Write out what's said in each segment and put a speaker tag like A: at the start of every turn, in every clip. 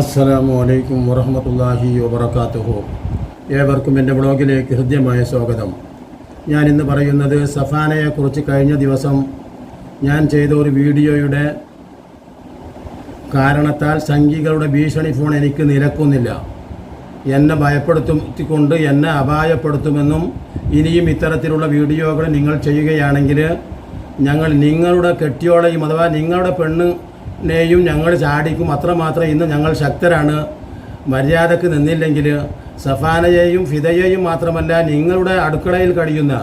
A: അസ്സലാമു അലൈക്കും വറഹമത്തല്ലാഹി വബർക്കാത്തുഹു ഏവർക്കും എന്റെ ബ്ലോഗിലേക്ക് ഹൃദ്യമായ സ്വാഗതം. ഞാൻ ഇന്ന് പറയുന്നത് സഫാനയെക്കുറിച്ച് കഴിഞ്ഞ ദിവസം ഞാൻ ചെയ്ത ഒരു വീഡിയോയുടെ കാരണത്താൽ സംഘികളുടെ ഭീഷണി ഫോൺ എനിക്ക് നിരക്കുന്നില്ല എന്നെ ഭയപ്പെടുത്തിക്കൊണ്ട് എന്നെ അപായപ്പെടുത്തുമെന്നും ഇനിയും ഇത്തരത്തിലുള്ള വീഡിയോകൾ നിങ്ങൾ ചെയ്യുകയാണെങ്കിൽ ഞങ്ങൾ നിങ്ങളുടെ കെട്ടിയോളെയും അഥവാ നിങ്ങളുടെ പെണ്ണിനെയും ഞങ്ങൾ ചാടിക്കും. അത്രമാത്രം ഇന്ന് ഞങ്ങൾ ശക്തരാണ്. മര്യാദയ്ക്ക് നിന്നില്ലെങ്കിൽ സഫാനയെയും ഫിദയെയും മാത്രമല്ല നിങ്ങളുടെ അടുക്കളയിൽ കഴിയുന്ന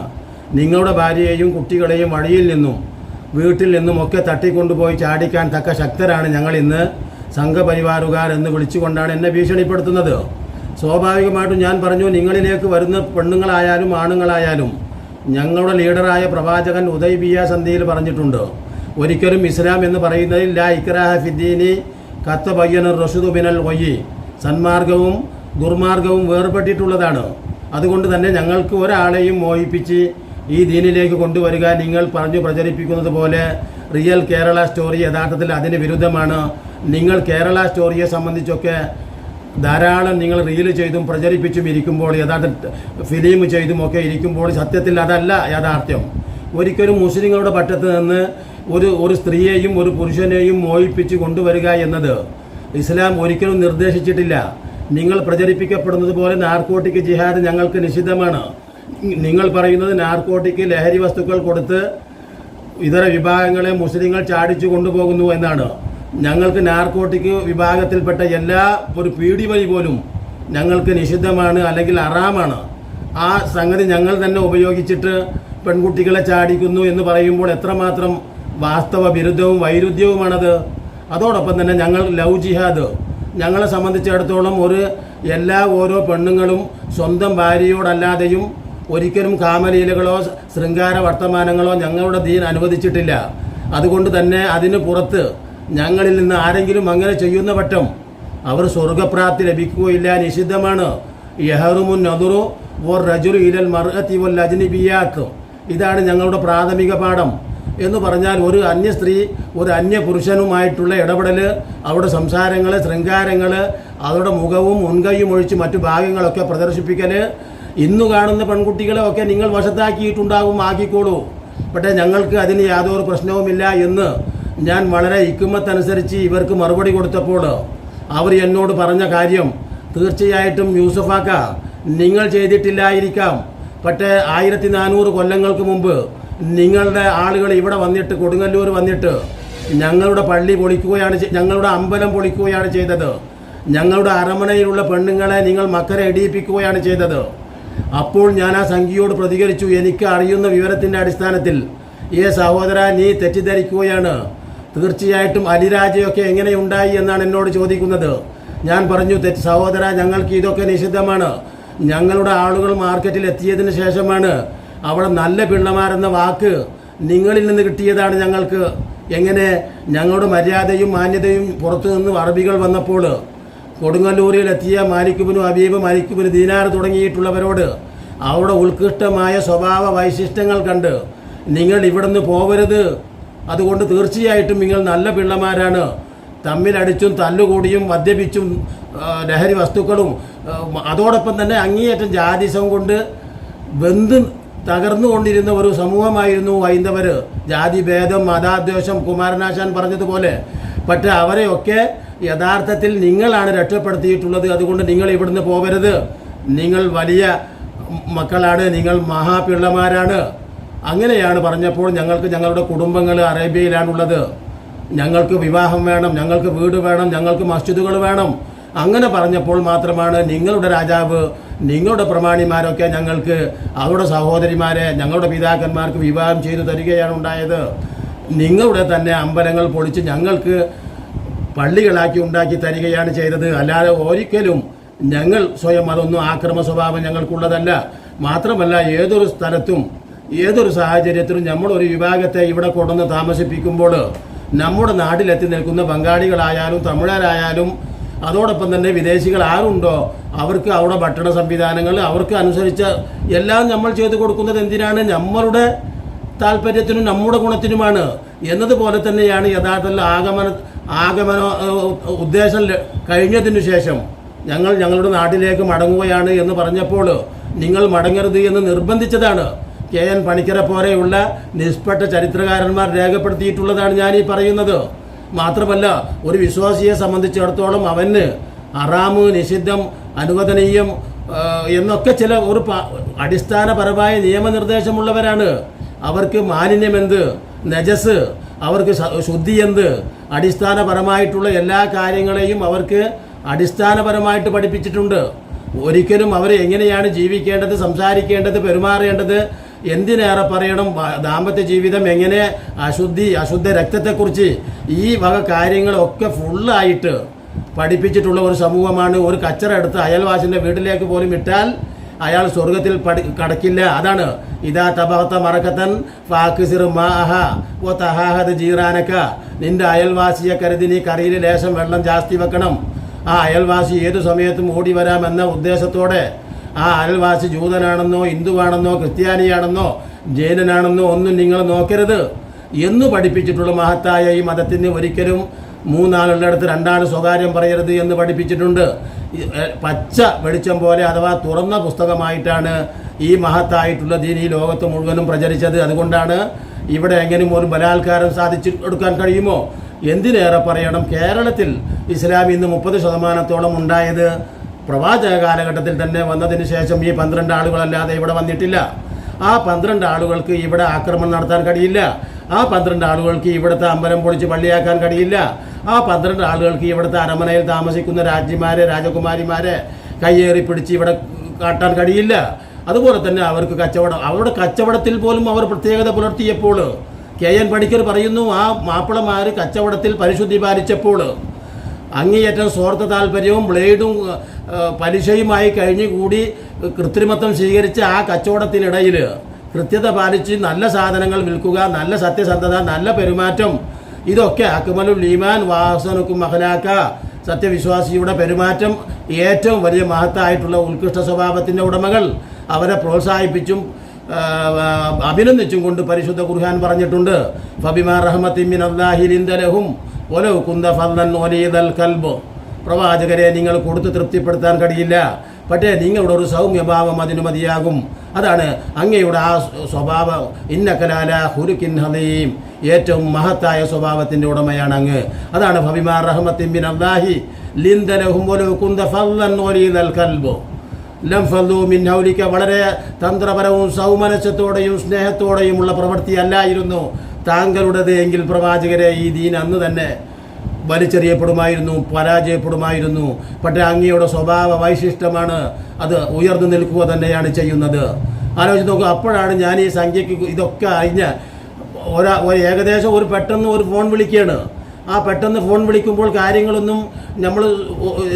A: നിങ്ങളുടെ ഭാര്യയെയും കുട്ടികളെയും വഴിയിൽ നിന്നും വീട്ടിൽ നിന്നും ഒക്കെ തട്ടിക്കൊണ്ടുപോയി ചാടിക്കാൻ തക്ക ശക്തരാണ് ഞങ്ങൾ ഇന്ന് സംഘപരിവാറുകാർ എന്ന് വിളിച്ചുകൊണ്ടാണ് എന്നെ ഭീഷണിപ്പെടുത്തുന്നത്. സ്വാഭാവികമായിട്ടും ഞാൻ പറഞ്ഞു നിങ്ങളിലേക്ക് വരുന്ന പെണ്ണുങ്ങളായാലും ആണുങ്ങളായാലും ഞങ്ങളുടെ ലീഡറായ പ്രവാചകൻ ഉദയ് ബിയ സന്ധിയിൽ പറഞ്ഞിട്ടുണ്ട്. ഒരിക്കലും ഇസ്ലാം എന്ന് പറയുന്നതിൽ ലാ ഇക്രാഹ ഫിദ്ദീനി കത്ത പയ്യനർ റഷുദു ബിനൽ വയ്യി. സന്മാർഗവും ദുർമാർഗവും വേർപെട്ടിട്ടുള്ളതാണ്. അതുകൊണ്ട് തന്നെ ഞങ്ങൾക്ക് ഒരാളെയും മോഹിപ്പിച്ച് ഈ ദീനിലേക്ക് കൊണ്ടുവരിക നിങ്ങൾ പറഞ്ഞു പ്രചരിപ്പിക്കുന്നത് പോലെ റിയൽ കേരള സ്റ്റോറി യഥാർത്ഥത്തിൽ അതിന് വിരുദ്ധമാണ്. നിങ്ങൾ കേരള സ്റ്റോറിയെ സംബന്ധിച്ചൊക്കെ ധാരാളം നിങ്ങൾ റീൽ ചെയ്തും പ്രചരിപ്പിച്ചും ഇരിക്കുമ്പോൾ യഥാർത്ഥ ഫിലിം ചെയ്തും ഒക്കെ ഇരിക്കുമ്പോൾ സത്യത്തിൽ അതല്ല യാഥാർത്ഥ്യം. ഒരിക്കലും മുസ്ലിങ്ങളുടെ പറ്റത്ത് നിന്ന് ഒരു ഒരു സ്ത്രീയെയും ഒരു പുരുഷനെയും മോഹിപ്പിച്ച് കൊണ്ടുവരിക എന്നത് ഇസ്ലാം ഒരിക്കലും നിർദ്ദേശിച്ചിട്ടില്ല. നിങ്ങൾ പ്രചരിപ്പിക്കപ്പെടുന്നത് പോലെ നാർക്കോട്ടിക് ജിഹാദ് ഞങ്ങൾക്ക് നിഷിദ്ധമാണ്. നിങ്ങൾ പറയുന്നത് നാർക്കോട്ടിക് ലഹരി വസ്തുക്കൾ കൊടുത്ത് ഇതര വിഭാഗങ്ങളെ മുസ്ലിങ്ങൾ ചാടിച്ചു കൊണ്ടുപോകുന്നു എന്നാണ്. ഞങ്ങൾക്ക് നാർക്കോട്ടിക് വിഭാഗത്തിൽപ്പെട്ട എല്ലാ ഒരു പീഡി വഴി പോലും ഞങ്ങൾക്ക് നിഷിദ്ധമാണ് അല്ലെങ്കിൽ അറാമാണ്. ആ സംഗതി ഞങ്ങൾ തന്നെ ഉപയോഗിച്ചിട്ട് പെൺകുട്ടികളെ ചാടിക്കുന്നു എന്ന് പറയുമ്പോൾ എത്രമാത്രം വാസ്തവ വിരുദ്ധവും വൈരുദ്ധ്യവുമാണത്. അതോടൊപ്പം തന്നെ ഞങ്ങൾ ലവ് ജിഹാദ്. ഞങ്ങളെ സംബന്ധിച്ചിടത്തോളം ഒരു എല്ലാ ഓരോ പെണ്ണുങ്ങളും സ്വന്തം ഭാര്യയോടല്ലാതെയും ഒരിക്കലും കാമലീലകളോ ശൃംഗാര വർത്തമാനങ്ങളോ ഞങ്ങളുടെ ദീൻ അനുവദിച്ചിട്ടില്ല. അതുകൊണ്ട് തന്നെ അതിന് പുറത്ത് ഞങ്ങളിൽ നിന്ന് ആരെങ്കിലും അങ്ങനെ ചെയ്യുന്ന പറ്റം അവർ സ്വർഗപ്രാപ്തി ലഭിക്കുകയില്ല നിഷിദ്ധമാണ്. യഹറുമുൻ നദുറു ഓർ റജുൽ ഇലൽ മർഅത്തി വൽ അജ്നിബിയാത്ത് ഇതാണ് ഞങ്ങളുടെ പ്രാഥമിക പാഠം. എന്ന് പറഞ്ഞാൽ ഒരു അന്യ സ്ത്രീ ഒരു അന്യ പുരുഷനുമായിട്ടുള്ള ഇടപെടൽ അവരുടെ സംസാരങ്ങൾ ശൃംഗാരങ്ങൾ അവരുടെ മുഖവും മുൻകൈയും ഒഴിച്ച് മറ്റു ഭാഗങ്ങളൊക്കെ പ്രദർശിപ്പിക്കൽ ഇന്ന് കാണുന്ന പെൺകുട്ടികളെ ഒക്കെ നിങ്ങൾ വശത്താക്കിയിട്ടുണ്ടാകും ആക്കിക്കോളൂ. പക്ഷേ ഞങ്ങൾക്ക് അതിന് യാതൊരു പ്രശ്നവുമില്ല എന്ന് ഞാൻ വളരെ ഇക്കുമത്തനുസരിച്ച് ഇവർക്ക് മറുപടി കൊടുത്തപ്പോൾ അവർ എന്നോട് പറഞ്ഞ കാര്യം തീർച്ചയായിട്ടും യൂസഫാക്ക നിങ്ങൾ ചെയ്തിട്ടില്ലായിരിക്കാം. പക്ഷേ ആയിരത്തി നാനൂറ് കൊല്ലങ്ങൾക്ക് മുമ്പ് നിങ്ങളുടെ ആളുകൾ ഇവിടെ വന്നിട്ട് കൊടുങ്ങല്ലൂർ വന്നിട്ട് ഞങ്ങളുടെ പള്ളി പൊളിക്കുകയാണ് ഞങ്ങളുടെ അമ്പലം പൊളിക്കുകയാണ് ചെയ്തത്. ഞങ്ങളുടെ അരമണയിലുള്ള പെണ്ണുങ്ങളെ നിങ്ങൾ മക്കരെ ഇടിയിപ്പിക്കുകയാണ് ചെയ്തത്. അപ്പോൾ ഞാൻ ആ സംഖ്യയോട് പ്രതികരിച്ചു. എനിക്ക് അറിയുന്ന വിവരത്തിന്റെ അടിസ്ഥാനത്തിൽ ഈ സഹോദര നീ തെറ്റിദ്ധരിക്കുകയാണ്. തീർച്ചയായിട്ടും അലിരാജയൊക്കെ എങ്ങനെയുണ്ടായി എന്നാണ് എന്നോട് ചോദിക്കുന്നത്. ഞാൻ പറഞ്ഞു തെറ്റ് സഹോദര ഞങ്ങൾക്ക് ഇതൊക്കെ നിഷിദ്ധമാണ്. ഞങ്ങളുടെ ആളുകൾ മാർക്കറ്റിൽ എത്തിയതിന് ശേഷമാണ് അവിടെ നല്ല പിള്ളമാരെന്ന വാക്ക് നിങ്ങളിൽ നിന്ന് കിട്ടിയതാണ് ഞങ്ങൾക്ക്. എങ്ങനെ? ഞങ്ങളുടെ മര്യാദയും മാന്യതയും പുറത്തു നിന്ന് അറബികൾ വന്നപ്പോൾ കൊടുങ്ങല്ലൂരിൽ എത്തിയ മാലിക്കുബിനും അബീബ് മാലിക്കുബിന് ദീനാർ തുടങ്ങിയിട്ടുള്ളവരോട് അവിടെ ഉത്കൃഷ്ടമായ സ്വഭാവ വൈശിഷ്ട്യങ്ങൾ കണ്ട് നിങ്ങൾ ഇവിടുന്ന് പോവരുത്. അതുകൊണ്ട് തീർച്ചയായിട്ടും നിങ്ങൾ നല്ല പിള്ളമാരാണ്. തമ്മിലടിച്ചും തല്ലുകൂടിയും മദ്യപിച്ചും ലഹരി വസ്തുക്കളും അതോടൊപ്പം തന്നെ അങ്ങേയറ്റം ജാതിസം കൊണ്ട് ബന്ധു തകർന്നുകൊണ്ടിരുന്ന ഒരു സമൂഹമായിരുന്നു ഹൈന്ദവർ ജാതി ഭേദം മതാദ്വേഷം കുമാരനാശാൻ പറഞ്ഞതുപോലെ. പക്ഷെ അവരെയൊക്കെ യഥാർത്ഥത്തിൽ നിങ്ങളാണ് രക്ഷപ്പെടുത്തിയിട്ടുള്ളത്. അതുകൊണ്ട് നിങ്ങൾ ഇവിടുന്ന് പോകരുത്. നിങ്ങൾ വലിയ മക്കളാണ്. നിങ്ങൾ മഹാപിള്ളമാരാണ്. അങ്ങനെയാണ് പറഞ്ഞപ്പോൾ ഞങ്ങൾക്ക് ഞങ്ങളുടെ കുടുംബങ്ങൾ അറേബ്യയിലാണുള്ളത്. ഞങ്ങൾക്ക് വിവാഹം വേണം. ഞങ്ങൾക്ക് വീട് വേണം. ഞങ്ങൾക്ക് മസ്ജിദുകൾ വേണം. അങ്ങനെ പറഞ്ഞപ്പോൾ മാത്രമാണ് നിങ്ങളുടെ രാജാവ് നിങ്ങളുടെ പ്രമാണിമാരൊക്കെ ഞങ്ങൾക്ക് അവരുടെ സഹോദരിമാരെ ഞങ്ങളുടെ പിതാക്കന്മാർക്ക് വിവാഹം ചെയ്തു തരികയാണ് ഉണ്ടായത്. നിങ്ങളുടെ തന്നെ അമ്പലങ്ങൾ പൊളിച്ച് ഞങ്ങൾക്ക് പള്ളികളാക്കി ഉണ്ടാക്കി തരികയാണ് ചെയ്തത്. അല്ലാതെ ഒരിക്കലും ഞങ്ങൾ സ്വയം അതൊന്നും ആക്രമ സ്വഭാവം ഞങ്ങൾക്കുള്ളതല്ല. മാത്രമല്ല ഏതൊരു സ്ഥലത്തും ഏതൊരു സാഹചര്യത്തിലും നമ്മളൊരു വിഭാഗത്തെ ഇവിടെ കൊണ്ടുവന്ന് താമസിപ്പിക്കുമ്പോൾ നമ്മുടെ നാട്ടിലെത്തി നിൽക്കുന്ന ബംഗാളികളായാലും തമിഴരായാലും അതോടൊപ്പം തന്നെ വിദേശികൾ ആരുണ്ടോ അവർക്ക് അവിടെ ഭക്ഷണ സംവിധാനങ്ങൾ അവർക്ക് അനുസരിച്ച് എല്ലാം നമ്മൾ ചെയ്തു കൊടുക്കുന്നത് എന്തിനാണ്? നമ്മളുടെ താല്പര്യത്തിനും നമ്മുടെ ഗുണത്തിനുമാണ്. എന്നതുപോലെ തന്നെയാണ് യഥാർത്ഥത്തിൽ ആഗമന ആഗമന ഉദ്ദേശം കഴിഞ്ഞതിന് ശേഷം ഞങ്ങൾ ഞങ്ങളുടെ നാട്ടിലേക്ക് മടങ്ങുകയാണ് എന്ന് പറഞ്ഞപ്പോൾ നിങ്ങൾ മടങ്ങരുത് എന്ന് നിർബന്ധിച്ചതാണ്. കെ. എൻ. പണിക്കരെ പോലെയുള്ള നിഷ്പെട്ട ചരിത്രകാരന്മാർ രേഖപ്പെടുത്തിയിട്ടുള്ളതാണ് ഞാൻ ഈ പറയുന്നത്. മാത്രമല്ല ഒരു വിശ്വാസിയെ സംബന്ധിച്ചിടത്തോളം അവന് അറാമ് നിഷിദ്ധം അനുവദനീയം എന്നൊക്കെ ചില ഒരു അടിസ്ഥാനപരമായ നിയമനിർദ്ദേശമുള്ളവരാണ്. അവർക്ക് മാലിന്യമെന്ത് നജസ് അവർക്ക് ശുദ്ധി എന്ത് അടിസ്ഥാനപരമായിട്ടുള്ള എല്ലാ കാര്യങ്ങളെയും അവർക്ക് അടിസ്ഥാനപരമായിട്ട് പഠിപ്പിച്ചിട്ടുണ്ട്. ഒരിക്കലും അവർ എങ്ങനെയാണ് ജീവിക്കേണ്ടത് സംസാരിക്കേണ്ടത് പെരുമാറേണ്ടത് എന്തിനേറെ പറയണം? ദാമ്പത്യ ജീവിതം എങ്ങനെ അശുദ്ധി അശുദ്ധ രക്തത്തെക്കുറിച്ച് ഈ വക കാര്യങ്ങളൊക്കെ ഫുള്ളായിട്ട് പഠിപ്പിച്ചിട്ടുള്ള ഒരു സമൂഹമാണ്. ഒരു കച്ചറ എടുത്ത് അയൽവാസിന്റെ വീട്ടിലേക്ക് പോലും ഇട്ടാൽ അയാൾ സ്വർഗത്തിൽ പടി കടക്കില്ല. അതാണ് ഇതാ തപഹത്ത മറക്കത്തൻ ഫാക്കിസിർ മാഹ ഓ തഹാഹത് ജീറാനക്ക നിന്റെ അയൽവാസിയെ കരുതി നീ കറിയിൽ ലേശം വെള്ളം ജാസ്തി വെക്കണം. ആ അയൽവാസി ഏതു സമയത്തും ഓടി വരാമെന്ന ഉദ്ദേശത്തോടെ ആ അയൽവാസി ജൂതനാണെന്നോ ഹിന്ദുവാണെന്നോ ക്രിസ്ത്യാനിയാണെന്നോ ജൈനനാണെന്നോ ഒന്നും നിങ്ങൾ നോക്കരുത് എന്ന് പഠിപ്പിച്ചിട്ടുള്ള മഹത്തായ ഈ മതത്തിന് ഒരിക്കലും മൂന്നാളുള്ളിടത്ത് രണ്ടാണ് സ്വകാര്യം പറയരുത് എന്ന് പഠിപ്പിച്ചിട്ടുണ്ട്. പച്ച വെളിച്ചം പോലെ അഥവാ തുറന്ന പുസ്തകമായിട്ടാണ് ഈ മഹത്തായിട്ടുള്ള ദീൻ ഈ ലോകത്ത് മുഴുവനും പ്രചരിച്ചത്. അതുകൊണ്ടാണ് ഇവിടെ എങ്ങനെയും ഒരു ബലാത്കാരം സാധിച്ചു എടുക്കാൻ കഴിയുമോ? എന്തിനേറെ പറയണം? കേരളത്തിൽ ഇസ്ലാം ഇന്ന് മുപ്പത് ശതമാനത്തോളം ഉണ്ടായത് പ്രവാചക കാലഘട്ടത്തിൽ തന്നെ വന്നതിന് ശേഷം ഈ പന്ത്രണ്ട് ആളുകളല്ലാതെ ഇവിടെ വന്നിട്ടില്ല. ആ പന്ത്രണ്ട് ആളുകൾക്ക് ഇവിടെ ആക്രമണം നടത്താൻ കഴിയില്ല. ആ പന്ത്രണ്ട് ആളുകൾക്ക് ഇവിടുത്തെ അമ്പലം പൊളിച്ച് പള്ളിയാക്കാൻ കഴിയില്ല. ആ പന്ത്രണ്ട് ആളുകൾക്ക് ഇവിടുത്തെ അരമനയിൽ താമസിക്കുന്ന രാജ്ഞിമാരെ രാജകുമാരിമാരെ കയ്യേറി പിടിച്ച് ഇവിടെ കാട്ടാൻ കഴിയില്ല. അതുപോലെ തന്നെ അവർക്ക് കച്ചവടം അവരുടെ കച്ചവടത്തിൽ പോലും അവർ പ്രത്യേകത പുലർത്തിയപ്പോൾ കെ എൻ പണിക്കർ പറയുന്നു ആ മാപ്പിളമാർ കച്ചവടത്തിൽ പരിശുദ്ധി പാലിച്ചപ്പോൾ അങ്ങേയറ്റം സ്വാർത്ഥ താല്പര്യവും ബ്ലേഡും പലിശയുമായി കഴിഞ്ഞുകൂടി കൃത്രിമത്വം സ്വീകരിച്ച ആ കച്ചവടത്തിനിടയിൽ കൃത്യത പാലിച്ച് നല്ല സാധനങ്ങൾ വിൽക്കുക നല്ല സത്യസന്ധത നല്ല പെരുമാറ്റം ഇതൊക്കെ അക്മലും ലീമാൻ വാസനുക്കും മഹലാക്ക സത്യവിശ്വാസിയുടെ പെരുമാറ്റം ഏറ്റവും വലിയ മഹത്തായിട്ടുള്ള ഉത്കൃഷ്ട സ്വഭാവത്തിന്റെ ഉടമകൾ അവരെ പ്രോത്സാഹിപ്പിച്ചും അഭിനന്ദിച്ചും കൊണ്ട് പരിശുദ്ധ ഖുർഹാൻ പറഞ്ഞിട്ടുണ്ട്. ഫബിമാ റഹ്മത്തിൻ അള്ളാഹിലിന്ദലഹും ഒലവ് കുന്ത ഫല്ലൻ ഒലീദൽ കൽബ്. പ്രവാചകരെ നിങ്ങൾ കൊടുത്ത് തൃപ്തിപ്പെടുത്താൻ കഴിയില്ല. പക്ഷേ നിങ്ങളുടെ ഒരു സൗമ്യഭാവം അതിന് മതിയാകും. അതാണ് അങ്ങയുടെ ആ സ്വഭാവം. ഇന്നക്കലാല ഹുരുക്കിൻ ഹദീം. ഏറ്റവും മഹത്തായ സ്വഭാവത്തിന്റെ ഉടമയാണ് അങ്ങ്. അതാണ് ഫബിമാർ റഹ്മത്തിൻ ബിൻ അള്ളാഹി ലിന്ദലഹും ഒലവ് ഫല്ലൻ ഒലീദൽ കൽബ്. ലം മിൻ ഹൗലിക. വളരെ തന്ത്രപരവും സൗമനസ്യത്തോടെയും സ്നേഹത്തോടെയുമുള്ള പ്രവൃത്തി അല്ലായിരുന്നു താങ്കളുടേത് എങ്കിൽ പ്രവാചകരെ ഈ ദീൻ അന്ന് തന്നെ വലിച്ചെറിയപ്പെടുമായിരുന്നു പരാജയപ്പെടുമായിരുന്നു. പക്ഷേ അങ്ങയുടെ സ്വഭാവ വൈശിഷ്ടമാണ് അത് ഉയർന്നു നിൽക്കുക തന്നെയാണ് ചെയ്യുന്നത്. ആലോചിച്ച് നോക്കുക അപ്പോഴാണ് ഞാൻ ഈ സംഖ്യക്ക് ഇതൊക്കെ അറിഞ്ഞ ഒരാ ഒരു ഏകദേശം ഒരു പെട്ടെന്ന് ഒരു ഫോൺ വിളിക്കുകയാണ്. ആ പെട്ടെന്ന് ഫോൺ വിളിക്കുമ്പോൾ കാര്യങ്ങളൊന്നും നമ്മൾ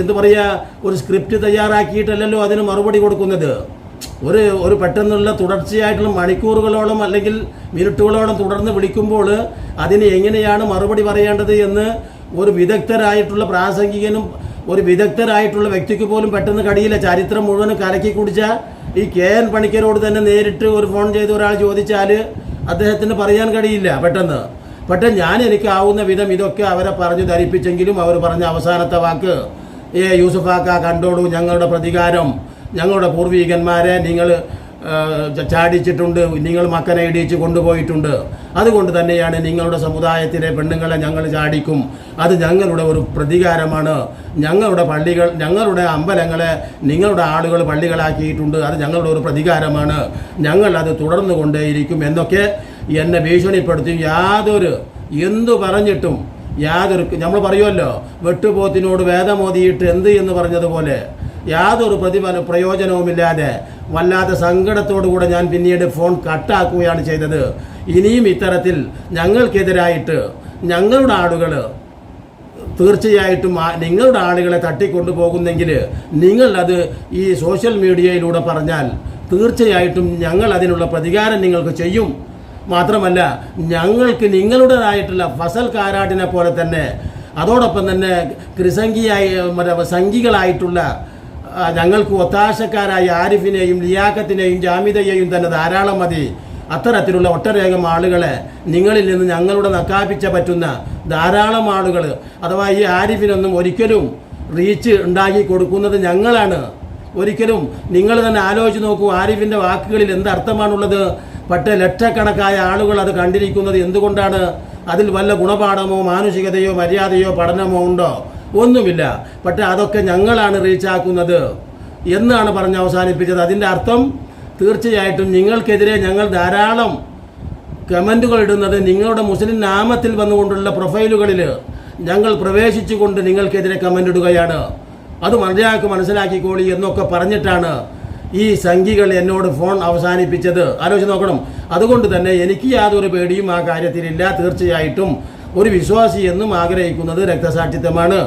A: എന്ത് പറയുക ഒരു സ്ക്രിപ്റ്റ് തയ്യാറാക്കിയിട്ടല്ലല്ലോ അതിന് മറുപടി കൊടുക്കുന്നത്. ഒരു ഒരു പെട്ടെന്നുള്ള തുടർച്ചയായിട്ടുള്ള മണിക്കൂറുകളോളം അല്ലെങ്കിൽ മിനിറ്റുകളോളം തുടർന്ന് വിളിക്കുമ്പോൾ അതിന് എങ്ങനെയാണ് മറുപടി പറയേണ്ടത് എന്ന് ഒരു വിദഗ്ധരായിട്ടുള്ള പ്രാസംഗികനും ഒരു വിദഗ്ധരായിട്ടുള്ള വ്യക്തിക്ക് പോലും പെട്ടെന്ന് കടിയില്ല. ചരിത്രം മുഴുവൻ കലക്കി കുടിച്ച ഈ കെ എൻ പണിക്കരോട് തന്നെ നേരിട്ട് ഒരു ഫോൺ ചെയ്ത് ഒരാൾ ചോദിച്ചാൽ അദ്ദേഹത്തിന് പറയാൻ കഴിയില്ല പെട്ടെന്ന്. പക്ഷേ ഞാൻ എനിക്കാവുന്ന വിധം ഇതൊക്കെ അവരെ പറഞ്ഞു ധരിപ്പിച്ചെങ്കിലും അവർ പറഞ്ഞ അവസാനത്തെ വാക്ക് ഏ യൂസഫാക്ക കണ്ടോളൂ ഞങ്ങളുടെ പ്രതികാരം. ഞങ്ങളുടെ പൂർവീകന്മാരെ നിങ്ങൾ ചാടിച്ചിട്ടുണ്ട് നിങ്ങൾ മക്കനെ ഇടിച്ച് കൊണ്ടുപോയിട്ടുണ്ട്. അതുകൊണ്ട് തന്നെയാണ് നിങ്ങളുടെ സമുദായത്തിലെ പെണ്ണുങ്ങളെ ഞങ്ങൾ ചാടിക്കും. അത് ഞങ്ങളുടെ ഒരു പ്രതികാരമാണ്. ഞങ്ങളുടെ പള്ളികൾ ഞങ്ങളുടെ അമ്പലങ്ങളെ നിങ്ങളുടെ ആളുകൾ പള്ളികളാക്കിയിട്ടുണ്ട്. അത് ഞങ്ങളുടെ ഒരു പ്രതികാരമാണ്. ഞങ്ങൾ അത് തുടർന്നു കൊണ്ടേയിരിക്കും എന്നൊക്കെ എന്നെ ഭീഷണിപ്പെടുത്തി യാതൊരു എന്തു പറഞ്ഞിട്ടും യാതൊരു നമ്മൾ പറയുമല്ലോ വെട്ടുപോത്തിനോട് വേദമോതിയിട്ട് എന്ത് എന്ന് പറഞ്ഞതുപോലെ. യാതൊരു പ്രതിഫല പ്രയോജനവുമില്ലാതെ വല്ലാത്ത സങ്കടത്തോടു കൂടെ ഞാൻ പിന്നീട് ഫോൺ കട്ടാക്കുകയാണ് ചെയ്തത്. ഇനിയും ഇത്തരത്തിൽ ഞങ്ങൾക്കെതിരായിട്ട് ഞങ്ങളുടെ ആളുകൾ തീർച്ചയായിട്ടും നിങ്ങളുടെ ആളുകളെ തട്ടിക്കൊണ്ടുപോകുന്നെങ്കിൽ നിങ്ങൾ അത് ഈ സോഷ്യൽ മീഡിയയിലൂടെ പറഞ്ഞാൽ തീർച്ചയായിട്ടും ഞങ്ങൾ അതിനുള്ള പ്രതികാരം നിങ്ങൾക്ക് ചെയ്യും. മാത്രമല്ല ഞങ്ങൾക്ക് നിങ്ങളുടേതായിട്ടുള്ള ഫസൽ കാരാട്ടിനെ പോലെ തന്നെ അതോടൊപ്പം തന്നെ കൃസംഗിയായി മറ്റേ സംഘികളായിട്ടുള്ള ഞങ്ങൾക്ക് ഒത്താശക്കാരായ ആരിഫിനെയും ലിയാക്കത്തിനെയും ജാമിതയെയും തന്നെ ധാരാളം മതി. അത്തരത്തിലുള്ള ഒട്ടനേകം ആളുകളെ നിങ്ങളിൽ നിന്ന് ഞങ്ങളുടെ നക്കാപ്പിച്ച പറ്റുന്ന ധാരാളം ആളുകൾ അഥവാ ഈ ആരിഫിനൊന്നും ഒരിക്കലും റീച്ച് ഉണ്ടാക്കി കൊടുക്കുന്നത് ഞങ്ങളാണ്. ഒരിക്കലും നിങ്ങൾ തന്നെ ആലോചിച്ച് നോക്കൂ ആരിഫിന്റെ വാക്കുകളിൽ എന്ത് അർത്ഥമാണുള്ളത്? പക്ഷേ ലക്ഷക്കണക്കായ ആളുകൾ അത് കണ്ടിരിക്കുന്നത് എന്തുകൊണ്ടാണ്? അതിൽ വല്ല ഗുണപാഠമോ മാനുഷികതയോ മര്യാദയോ പഠനമോ ഉണ്ടോ? ഒന്നുമില്ല. പക്ഷേ അതൊക്കെ ഞങ്ങളാണ് റീച്ചാക്കുന്നത് എന്നാണ് പറഞ്ഞ് അവസാനിപ്പിച്ചത്. അതിന്റെ അർത്ഥം തീർച്ചയായിട്ടും നിങ്ങൾക്കെതിരെ ഞങ്ങൾ ധാരാളം കമന്റുകൾ ഇടുന്നത് നിങ്ങളുടെ മുസ്ലിം നാമത്തിൽ വന്നുകൊണ്ടുള്ള പ്രൊഫൈലുകളിൽ ഞങ്ങൾ പ്രവേശിച്ചുകൊണ്ട് നിങ്ങൾക്കെതിരെ കമന്റ് ഇടുകയാണ്. അത് മര്യാദയ്ക്ക് മനസ്സിലാക്കിക്കോളി എന്നൊക്കെ പറഞ്ഞിട്ടാണ് ഈ സംഘികൾ എന്നോട് ഫോൺ അവസാനിപ്പിച്ചത്. ആലോചിച്ച് നോക്കണം. അതുകൊണ്ട് തന്നെ എനിക്ക് യാതൊരു പേടിയും ആ കാര്യത്തിലില്ല. തീർച്ചയായിട്ടും ഒരു വിശ്വാസി എന്നും ആഗ്രഹിക്കുന്നത് രക്തസാക്ഷിത്വമാണ്.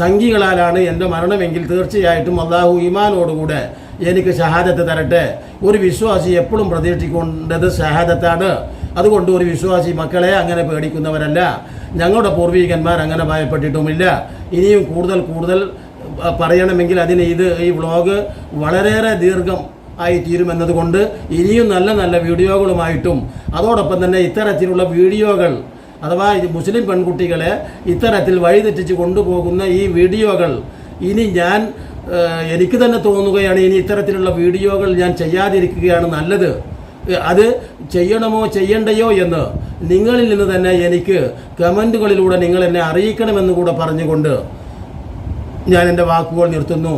A: സംഘികളാലാണ് എന്റെ മരണമെങ്കിൽ തീർച്ചയായിട്ടും അള്ളാഹു ഈമാനോടുകൂടെ എനിക്ക് ഷഹാദത്ത് തരട്ടെ. ഒരു വിശ്വാസി എപ്പോഴും പ്രതീക്ഷിക്കേണ്ടത് ഷഹാദത്താണ്. അതുകൊണ്ട് ഒരു വിശ്വാസി മക്കളെ അങ്ങനെ പേടിക്കുന്നവരല്ല. ഞങ്ങളുടെ പൂർവികന്മാർ അങ്ങനെ ഭയപ്പെട്ടിട്ടുമില്ല. ഇനിയും കൂടുതൽ കൂടുതൽ പറയണമെങ്കിൽ അതിന് ഇത് ഈ വ്ളോഗ് വളരെയേറെ ദീർഘം ആയി തീരുമെന്നതുകൊണ്ട് ഇനിയും നല്ല നല്ല വീഡിയോകളുമായിട്ടും അതോടൊപ്പം തന്നെ ഇത്തരത്തിലുള്ള വീഡിയോകൾ അഥവാ ഈ മുസ്ലിം പെൺകുട്ടികളെ ഇത്തരത്തിൽ വഴിതെറ്റിച്ച് കൊണ്ടുപോകുന്ന ഈ വീഡിയോകൾ ഇനി ഞാൻ എനിക്ക് തന്നെ തോന്നുകയാണ് ഇനി ഇത്തരത്തിലുള്ള വീഡിയോകൾ ഞാൻ ചെയ്യാതിരിക്കുകയാണ് നല്ലത്. അത് ചെയ്യണമോ ചെയ്യണ്ടയോ എന്ന് നിങ്ങളിൽ നിന്ന് തന്നെ എനിക്ക് കമന്റുകളിലൂടെ നിങ്ങൾ എന്നെ അറിയിക്കണമെന്ന് കൂടെ പറഞ്ഞുകൊണ്ട് ഞാൻ എന്റെ വാക്കുകൾ നിർത്തുന്നു.